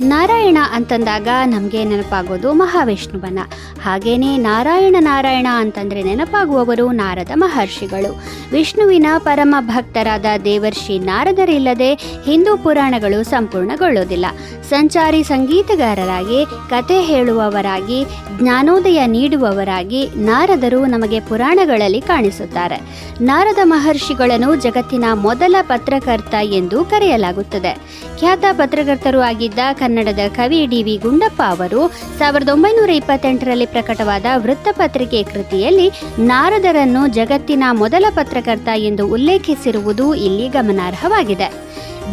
ನಾರಾಯಣ ಅಂತಂದಾಗ ನಮಗೆ ನೆನಪಾಗೋದು ಮಹಾವಿಷ್ಣುವನ ಹಾಗೇನೇ ನಾರಾಯಣ ನಾರಾಯಣ ಅಂತಂದರೆ ನೆನಪಾಗುವವರು ನಾರದ ಮಹರ್ಷಿಗಳು. ವಿಷ್ಣುವಿನ ಪರಮ ಭಕ್ತರಾದ ದೇವರ್ಷಿ ನಾರದರಿಲ್ಲದೆ ಹಿಂದೂ ಪುರಾಣಗಳು ಸಂಪೂರ್ಣಗೊಳ್ಳೋದಿಲ್ಲ ಸಂಚಾರಿ ಸಂಗೀತಗಾರರಾಗಿ, ಕತೆ ಹೇಳುವವರಾಗಿ, ಜ್ಞಾನೋದಯ ನೀಡುವವರಾಗಿ ನಾರದರು ನಮಗೆ ಪುರಾಣಗಳಲ್ಲಿ ಕಾಣಿಸುತ್ತಾರೆ. ನಾರದ ಮಹರ್ಷಿಗಳನ್ನು ಜಗತ್ತಿನ ಮೊದಲ ಪತ್ರಕರ್ತ ಎಂದು ಕರೆಯಲಾಗುತ್ತದೆ. ಖ್ಯಾತ ಪತ್ರಕರ್ತರು ಆಗಿದ್ದ ಕನ್ನಡದ ಕವಿ ಡಿ ವಿ ಗುಂಡಪ್ಪ ಅವರು ಸಾವಿರದ ಒಂಬೈನೂರ ಇಪ್ಪತ್ತೆಂಟರಲ್ಲಿ ಪ್ರಕಟವಾದ ವೃತ್ತಪತ್ರಿಕೆ ಕೃತಿಯಲ್ಲಿ ನಾರದರನ್ನು ಜಗತ್ತಿನ ಮೊದಲ ಪತ್ರಕರ್ತ ಎಂದು ಉಲ್ಲೇಖಿಸಿರುವುದು ಇಲ್ಲಿ ಗಮನಾರ್ಹವಾಗಿದೆ.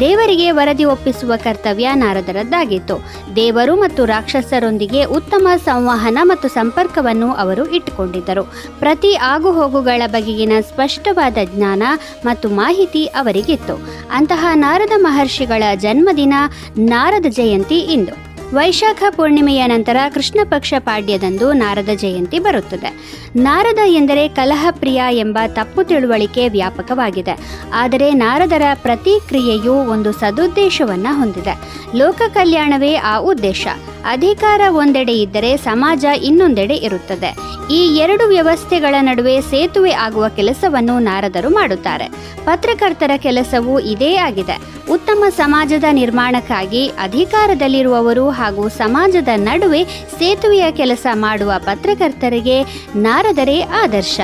ದೇವರಿಗೆ ವರದಿ ಒಪ್ಪಿಸುವ ಕರ್ತವ್ಯ ನಾರದರದ್ದಾಗಿತ್ತು. ದೇವರು ಮತ್ತು ರಾಕ್ಷಸರೊಂದಿಗೆ ಉತ್ತಮ ಸಂವಹನ ಮತ್ತು ಸಂಪರ್ಕವನ್ನು ಅವರು ಇಟ್ಟುಕೊಂಡಿದ್ದರು. ಪ್ರತಿ ಆಗುಹೋಗುಗಳ ಬಗೆಗಿನ ಸ್ಪಷ್ಟವಾದ ಜ್ಞಾನ ಮತ್ತು ಮಾಹಿತಿ ಅವರಿಗಿತ್ತು. ಅಂತಹ ನಾರದ ಮಹರ್ಷಿಗಳ ಜನ್ಮದಿನ ನಾರದ ಜಯಂತಿ ಇಂದು. ವೈಶಾಖ ಪೂರ್ಣಿಮೆಯ ನಂತರ ಕೃಷ್ಣ ಪಕ್ಷ ಪಾಡ್ಯದಂದು ನಾರದ ಜಯಂತಿ ಬರುತ್ತದೆ. ನಾರದ ಎಂದರೆ ಕಲಹಪ್ರಿಯ ಎಂಬ ತಪ್ಪು ತಿಳುವಳಿಕೆ ವ್ಯಾಪಕವಾಗಿದೆ. ಆದರೆ ನಾರದರ ಪ್ರತಿಕ್ರಿಯೆಯು ಒಂದು ಸದುದ್ದೇಶವನ್ನು ಹೊಂದಿದೆ. ಲೋಕ ಕಲ್ಯಾಣವೇ ಆ ಉದ್ದೇಶ. ಅಧಿಕಾರ ಒಂದೆಡೆ ಇದ್ದರೆ ಸಮಾಜ ಇನ್ನೊಂದೆಡೆ ಇರುತ್ತದೆ. ಈ ಎರಡು ವ್ಯವಸ್ಥೆಗಳ ನಡುವೆ ಸೇತುವೆ ಆಗುವ ಕೆಲಸವನ್ನು ನಾರದರು ಮಾಡುತ್ತಾರೆ. ಪತ್ರಕರ್ತರ ಕೆಲಸವೂ ಇದೇ ಆಗಿದೆ. ಉತ್ತಮ ಸಮಾಜದ ನಿರ್ಮಾಣಕ್ಕಾಗಿ ಅಧಿಕಾರದಲ್ಲಿರುವವರು ಹಾಗೂ ಸಮಾಜದ ನಡುವೆ ಸೇತುವೆಯ ಕೆಲಸ ಮಾಡುವ ಪತ್ರಕರ್ತರಿಗೆ ನಾರದರೇ ಆದರ್ಶ.